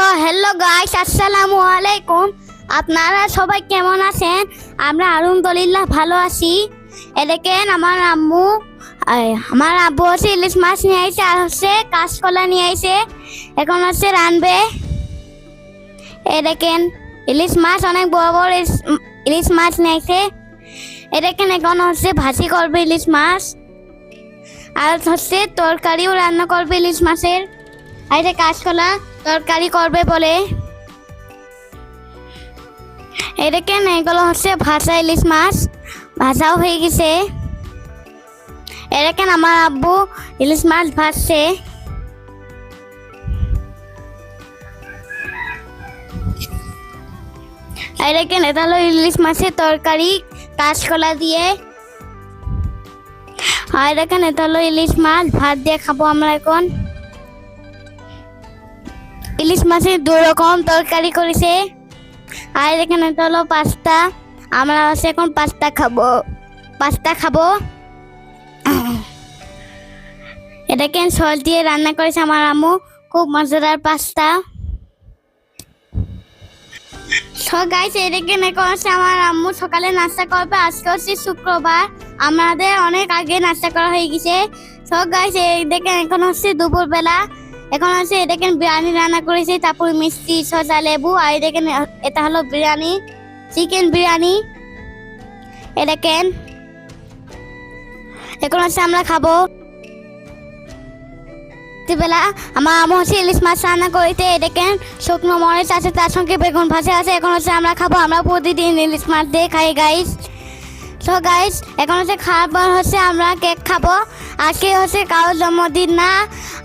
Hello guys আসসালামু আলাইকুম। আপনারা সবাই কেমন আছেন? আমরা আলহামদুলিল্লাহ ভালো আছি। এ দেখেন, আমার আম্মু আমার আব্বু হচ্ছে ইলিশ মাছ নিয়ে আইছে আর হচ্ছে কাঁচকলা নিয়ে আইছে। এখন হচ্ছে রানবে এ দেখেন, ইলিশ মাছ অনেক বড় বড় ইলিশ- ইলিশ মাছ নিয়ে আইছে। এ দেখেন, এখন হচ্ছে ভাজি করবে ইলিশ মাছ। আর হচ্ছে তরকারিও রান্না করবে ইলিশ মাছের। আর এটা কাঁচকলা তরকারি করবে বলে। এটা কেন? এগুলো হচ্ছে ভাজা ইলিশ মাছ। ভাজাও হয়ে গেছে। এটা কেন? আমার আব্বু ইলিশ মাছ ভাজছে। এটা কেন? এটা হলো ইলিশ মাছের তরকারি কাঁচকলা দিয়ে। আর দেখেন এটা হলো ইলিশ মাছ। ভাত দিয়ে খাব আমরা এখন। ইলিশ মাছের দু রকম তরকারি করেছে। আর এখানে তো হলো পাস্তা। আমরা হচ্ছে এখন পাস্তা খাব। পাস্তা খাব। এটাকে সস দিয়ে রান্না করেছে আমার আম্মু। খুব মজাদার পাস্তা। গাইস এখন হচ্ছে আমার আম্মু। সকালে নাস্তা করবে। আজকে হচ্ছে শুক্রবার। আমাদের অনেক আগে নাস্তা করা হয়ে গেছে। সো গাইস দেখেন, এখন হচ্ছে দুপুরবেলা। এখন হচ্ছে দেখেন বিরিয়ানি রান্না করেছে? তারপর মিষ্টি, শসা, লেবু, আর এই দেখেন এটা হলো বিরিয়ানি, চিকেন বিরিয়ানি। এ দেখেন এখন হচ্ছে আমরা খাব। রাত্রিবেলা আমার আমু হচ্ছে ইলিশ মাছ রান্না করেছে এ দেখেন শুকনো মরিচ আছে, তার সঙ্গে বেগুন ভাজা আছে, এখন হচ্ছে আমরা খাব, আমরা প্রতিদিন ইলিশ মাছ দিয়ে খাই গাইস তো গাইস এখন হচ্ছে খাবার হচ্ছে, আমরা কেক খাব। আজকে হচ্ছে কারোর জন্মদিন না,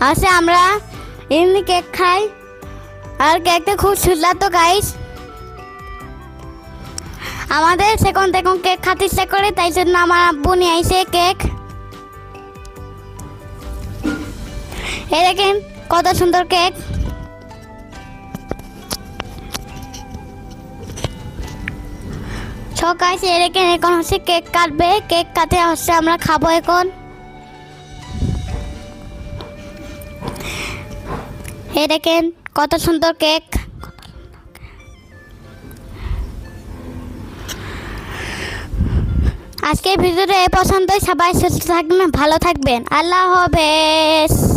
হচ্ছে আমরা এমনি কেক খাই। আর কেকটা খুব সুন্দর তো গাইস আমাদের সেকন্ড দেখুন কেক খাতে ইচ্ছা করে, তাই জন্য আমার আব্বু নিয়ে আইসে কেক। এই দেখেন, কত সুন্দর কেক। সকাল এ দেখেন, এখন হচ্ছে কেক কাটবে। কেক কাটে হচ্ছে আমরা খাব এখন। এই দেখেন, কত সুন্দর কেক। আজকের ভিডিওটা এ পছন্দই সবাই সুস্থ থাকবেন, ভালো থাকবেন। আল্লাহ হাফেজ।